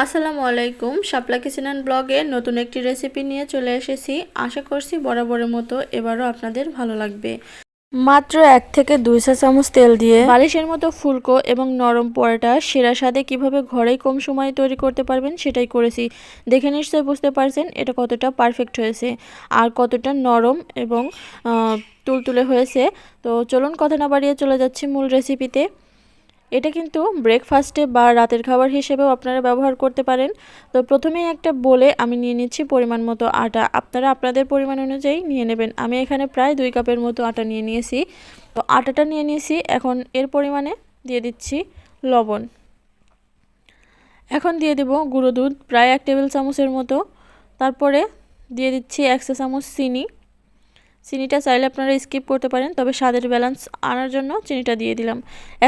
আসসালামু আলাইকুম। শাপলা কিচেন ব্লগে নতুন একটি রেসিপি নিয়ে চলে এসেছি। আশা করছি বরাবরের মতো এবারও আপনাদের ভালো লাগবে। মাত্র এক থেকে দুই চা চামচ তেল দিয়ে বালিশের মতো ফুলকো এবং নরম পরোটা সেরা স্বাদে কীভাবে ঘরেই কম সময়ে তৈরি করতে পারবেন সেটাই করেছি। দেখে নিশ্চয়ই বুঝতে পারছেন এটা কতটা পারফেক্ট হয়েছে আর কতটা নরম এবং তুলতুলে হয়েছে। তো চলুন কথা না বাড়িয়ে চলে যাচ্ছি মূল রেসিপিতে এটা কিন্তু ব্রেকফাস্টে বা রাতের খাবার হিসেবেও আপনারা ব্যবহার করতে পারেন। তো প্রথমেই একটা বলে আমি নিয়ে নিচ্ছি পরিমাণ মতো আটা। আপনারা আপনাদের পরিমাণ অনুযায়ী নিয়ে নেবেন। আমি এখানে প্রায় দুই কাপের মতো আটা নিয়ে নিয়েছি। তো আটাটা নিয়ে নিয়েছি। এখন এর পরিমাণে দিয়ে দিচ্ছি লবণ। এখন দিয়ে দেব গুঁড়ো দুধ, প্রায় এক টেবিল চামচের মতো। তারপরে দিয়ে দিচ্ছি একশো চামচ চিনি। চিনিটা চাইলে আপনারা স্কিপ করতে পারেন, তবে স্বাদের ব্যালেন্স আনার জন্য চিনিটা দিয়ে দিলাম।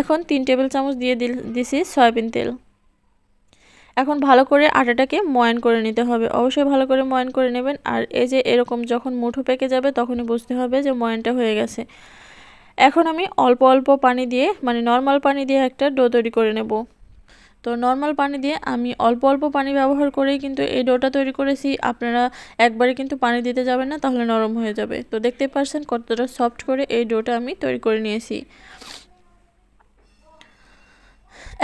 এখন তিন টেবিল চামচ দিয়ে দিল, দিছি সয়াবিন তেল। এখন ভালো করে আটাটাকে ময়ান করে নিতে হবে। অবশ্যই ভালো করে ময়ান করে নেবেন, আর এই যে এরকম যখন মুঠো পেকে যাবে তখনই বুঝতে হবে যে ময়ানটা হয়ে গেছে। এখন আমি অল্প অল্প পানি দিয়ে মানে নর্মাল পানি দিয়ে একটা ডো তৈরি করে নেব। তো নর্মাল পানি দিয়ে আমি অল্প অল্প পানি ব্যবহার করেই কিন্তু এই ডোটা তৈরি করেছি। আপনারা একবারে কিন্তু পানি দিতে যাবেন না, তাহলে নরম হয়ে যাবে। তো দেখতে পাচ্ছেন কতটা সফট করে এই ডোটা আমি তৈরি করে নিয়েছি।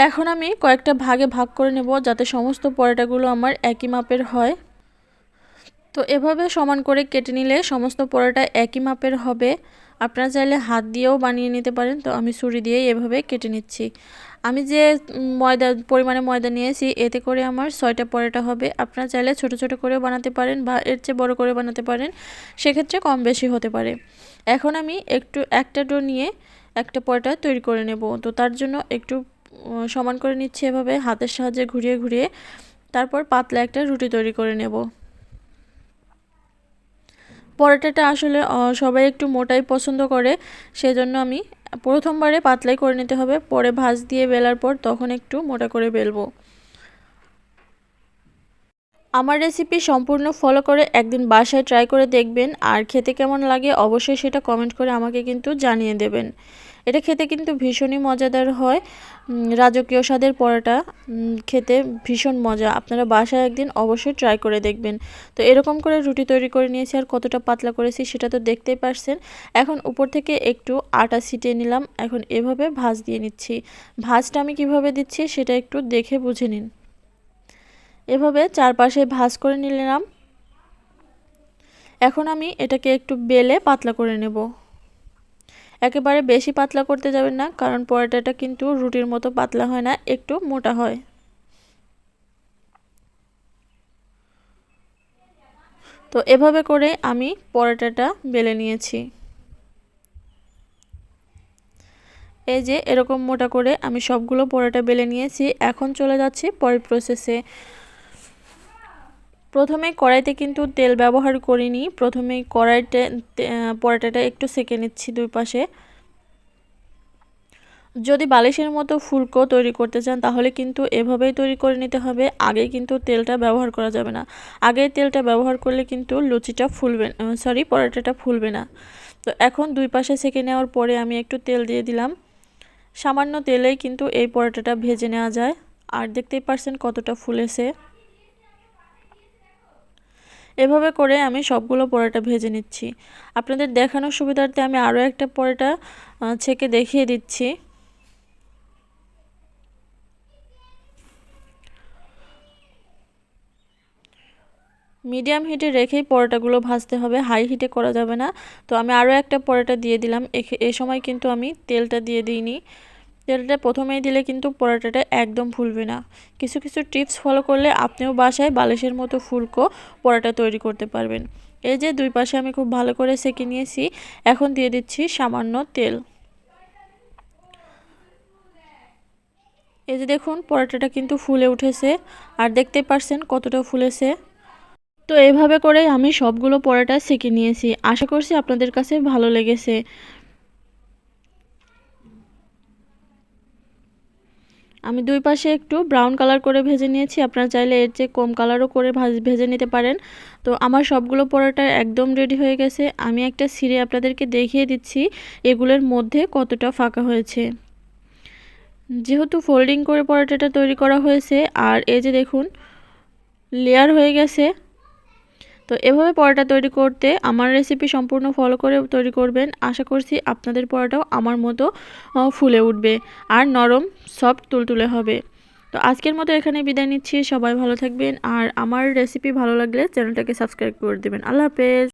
এখন আমি কয়েকটা ভাগে ভাগ করে নেব, যাতে সমস্ত পরোটাগুলো আমার একই মাপের হয়। তো এভাবে সমান করে কেটে নিলে সমস্ত পরোটা একই মাপের হবে। আপনারা চাইলে হাত দিয়েও বানিয়ে নিতে পারেন। তো আমি ছুরি দিয়েই এভাবে কেটে নিচ্ছি। আমি যে ময়দা, পরিমাণে ময়দা নিয়েছি, এতে করে আমার ছয়টা পরোটা হবে। আপনারা চাইলে ছোট ছোট করেও বানাতে পারেন বা এর চেয়ে বড় করে বানাতে পারেন। সেক্ষেত্রে কম বেশি হতে পারে। এখন আমি একটু, একটা ডো নিয়ে একটা পরোটা তৈরি করে নেব। তো তার জন্য একটু সমান করে নিচ্ছি এভাবে, হাতের সাহায্যে ঘুরিয়ে ঘুরিয়ে। তারপর পাতলা একটা রুটি তৈরি করে নেব। পরোটাটা আসলে সবাই একটু মোটাই পছন্দ করে, সেজন্য আমি প্রথমবারে পাতলাই করে নিতে হবে, পরে ভাজ দিয়ে বেলার পর তখন একটু মোটা করে বেলবো। আমার রেসিপি সম্পূর্ণ ফলো করে একদিন বাসায় ট্রাই করে দেখবেন, আর খেতে কেমন লাগে অবশ্যই সেটা কমেন্ট করে আমাকে কিন্তু জানিয়ে দেবেন। এটা খেতে কিন্তু ভীষণই মজাদার হয় রাজকীয় স্বাদের পরোটা খেতে ভীষণ মজা। আপনারা বাসায় একদিন অবশ্যই ট্রাই করে দেখবেন। তো এরকম করে রুটি তৈরি করে নিয়েছি, আর কতটা পাতলা করেছি সেটা তো দেখতেই পারছেন। এখন উপর থেকে একটু আটা ছিটিয়ে নিলাম, এখন এভাবে ভাজ দিয়ে নিচ্ছি। ভাজটা আমি কীভাবে দিচ্ছি সেটা একটু দেখে বুঝে নিন। এভাবে চারপাশে ভাজ করে নিলাম। এখন আমি এটাকে একটু বেলে পাতলা করে নেব। একেবারে বেশি পাতলা করতে যাবেন না, কারণ পরোটাটা কিন্তু রুটির মতো পাতলা হয় না, একটু মোটা হয়। তো এভাবে করে আমি পরোটাটা বেলে নিয়েছি। এই যে এরকম মোটা করে আমি সবগুলো পরোটা বেলে নিয়েছি। এখন চলে যাচ্ছি পরের প্রসেসে প্রথমে কড়াইতে কিন্তু তেল ব্যবহার করিনি। প্রথমে কড়াইতে পরোটাটা একটু সেকে নিচ্ছি দুই পাশে। যদি বালিশের মতো ফুলকো তৈরি করতে চান, তাহলে কিন্তু এভাবেই তৈরি করে নিতে হবে। আগে কিন্তু তেলটা ব্যবহার করা যাবে না। আগে তেলটা ব্যবহার করলে কিন্তু লুচিটা ফুলবে সরি পরোটাটা ফুলবে না। তো এখন দুই পাশে সেকে নেওয়ার পরে আমি একটু তেল দিয়ে দিলাম। সামান্য তেলেই কিন্তু এই পরোটাটা ভেজে নেওয়া যায়। আর দেখতেই পারছেন কতটা ফুলেছে। এভাবে করে আমি সবগুলো পরোটা ভেজে নিচ্ছি। আপনাদের দেখানোর সুবিধার্থে আমি আরও একটা পরোটা ছেঁকে দেখিয়ে দিচ্ছি। মিডিয়াম হিটে রেখেই পরোটাগুলো ভাজতে হবে, হাই হিটে করা যাবে না। তো আমি আরও একটা পরোটা দিয়ে দিলাম। এ সময় কিন্তু আমি তেলটা দিয়ে দিইনি। তেলটা প্রথমেই দিলে কিন্তু পরোটাটা একদম ফুলবে না। কিছু কিছু টিপস ফলো করলে আপনিও বাসায় বালিশের মতো ফুলকো পরোটা তৈরি করতে পারবেন। এই যে দুই পাশে আমি খুব ভালো করে সেঁকে নিয়েছি, এখন দিয়ে দিচ্ছি সামান্য তেল। এই যে দেখুন, পরোটাটা কিন্তু ফুলে উঠেছে, আর দেখতে পারছেন কতটা ফুলেছে। তো এভাবে করে আমি সবগুলো পরোটা সেঁকে নিয়েছি। আশা করছি আপনাদের কাছে ভালো লেগেছে। আমি দুই পাশে একটু ব্রাউন কালার করে ভেজে নিয়েছি। আপনারা চাইলে এর চেয়ে কম কালারও করে ভেজে নিতে পারেন। তো আমার সবগুলো পরোটা একদম রেডি হয়ে গেছে। আমি একটা সিরে আপনাদেরকে দেখিয়ে দিচ্ছি এগুলোর মধ্যে কতটা ফাঁকা হয়েছে। যেহেতু ফোল্ডিং করে পরোটাটা তৈরি করা হয়েছে, আর এই যে দেখুন লেয়ার হয়ে গেছে। তো এভাবে পরোটা তৈরি করতে আমার রেসিপি সম্পূর্ণ ফলো করে তৈরি করবেন। আশা করছি আপনাদের পরোটাও আমার মতো ফুলে উঠবে আর নরম সফট তুলতুলে হবে। তো আজকের মতো এখানে বিদায় নিচ্ছি। সবাই ভালো থাকবেন। আর আমার রেসিপি ভালো লাগলে চ্যানেলটাকে সাবস্ক্রাইব করে দেবেন। আল্লাহ হাফেজ।